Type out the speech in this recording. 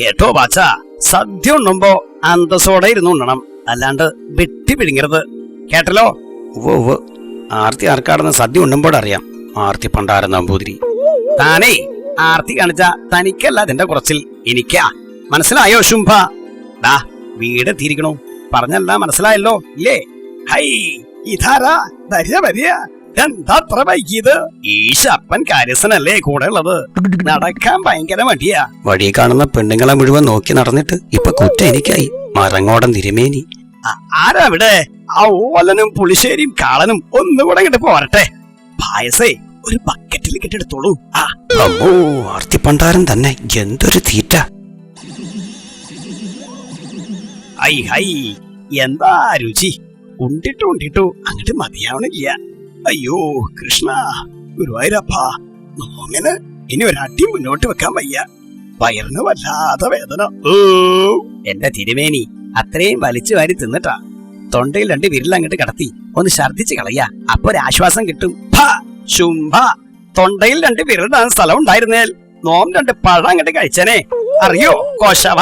കേട്ടോ ബാച്ച. സദ്യ ഉണ്ണുമ്പോ അന്തസ്സോടെ ഇരുന്ന് ഉണ്ണണം. അല്ലാണ്ട് വെട്ടി പിഴുങ്ങരുത് കേട്ടല്ലോ? ഉവ്വ് ആർത്തി ആർക്കാടെന്ന് സദ്യ ഉണ്ണുമ്പോഴറിയാം ആർത്തി പണ്ടാരൻ നമ്പൂതിരി. താനേ ആർത്തി കാണിച്ച തനിക്കല്ല അതിന്റെ കുറച്ചിൽ. എനിക്കാ. മനസ്സിലായോ ശുംഭ? ദാ വീട് എത്തിയിരിക്കണു. പറഞ്ഞല്ല മനസ്സിലായല്ലോ ഇല്ലേ? ഹൈ ഇതാരാ? ധരിയ എന്താ അത്ര വൈകിയത്? ഈ ശപ്പൻ കാര്യസ്ഥനല്ലേ കൂടെ ഉള്ളത്? നടക്കാൻ ഭയങ്കര മടിയാ. വഴി കാണുന്ന പെണ്ണുങ്ങളെ മുഴുവൻ നോക്കി നടന്നിട്ട് ഇപ്പൊ കുറ്റ എനിക്കായി. മറങ്ങോടൻ തിരുമേനി. ആരാവിടെ ആ ഓലനും പുളിശ്ശേരിയും കാളനും ഒന്നുകൂടെ ഇങ്ങോട്ട് പോരട്ടെ. പായസേ ഒരു ബക്കറ്റിൽ കെട്ടെടുത്തോളൂ അമ്മോ ആർത്തി പണ്ടാരം തന്നെ. എന്തൊരു തീറ്റ. I high. എന്താ രുചി? ഉണ്ടിട്ടു ഉണ്ടിട്ടു. അങ്ങോട്ട് മതിയാവണില്ല. അയ്യോ കൃഷ്ണ ഗുരുവായൂരപ്പ നോമിന് ഇനി ഒരടി മുന്നോട്ട് വെക്കാൻ വയ്യ. വയറിന് വല്ലാതെ വേദന. ഓ എന്റെ തിരുമേനി അത്രയും വലിച്ചു വാരി തിന്നിട്ടാ. തൊണ്ടയിൽ രണ്ട് വിരൽ അങ്ങോട്ട് കടത്തി ഒന്ന് ഛർദിച്ച് കളയാ. അപ്പൊ ഒരാശ്വാസം കിട്ടും. ശുംഭ തൊണ്ടയിൽ രണ്ട് വിരലിടാൻ സ്ഥലം ഉണ്ടായിരുന്നേൽ നോം രണ്ട് പഴം അങ്ങോട്ട് കഴിച്ചനെ. അറിയോ കോശവ.